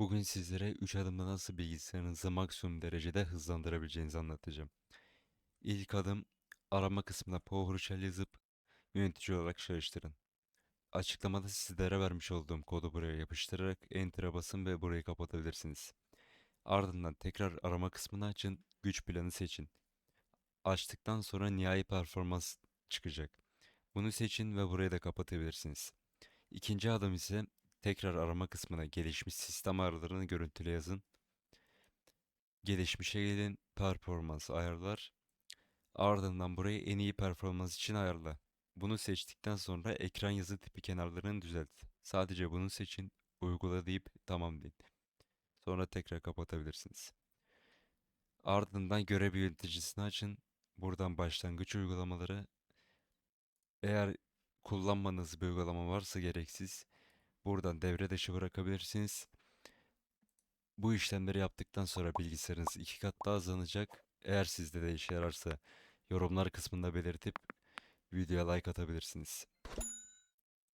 Bugün sizlere 3 adımda nasıl bilgisayarınızı maksimum derecede hızlandırabileceğinizi anlatacağım. İlk adım arama kısmına PowerShell yazıp yönetici olarak çalıştırın. Açıklamada sizlere vermiş olduğum kodu buraya yapıştırarak Enter'a basın ve burayı kapatabilirsiniz. Ardından tekrar arama kısmını açın, güç planı seçin. Açtıktan sonra nihai performans çıkacak. Bunu seçin ve burayı da kapatabilirsiniz. İkinci adım ise tekrar arama kısmına gelişmiş sistem ayarlarını görüntüle yazın. Gelişmişe gelin, performans ayarlar. Ardından burayı en iyi performans için ayarla. Bunu seçtikten sonra ekran yazı tipi kenarlarını düzelt. Sadece bunu seçin, uygula deyip tamam deyin. Sonra tekrar kapatabilirsiniz. Ardından görev yöneticisini açın. Buradan başlangıç uygulamaları. Eğer kullanmanız bir uygulama varsa gereksiz, buradan devre dışı bırakabilirsiniz. Bu işlemleri yaptıktan sonra bilgisayarınız iki kat daha hızlanacak. Eğer sizde de işe yararsa yorumlar kısmında belirtip videoya like atabilirsiniz.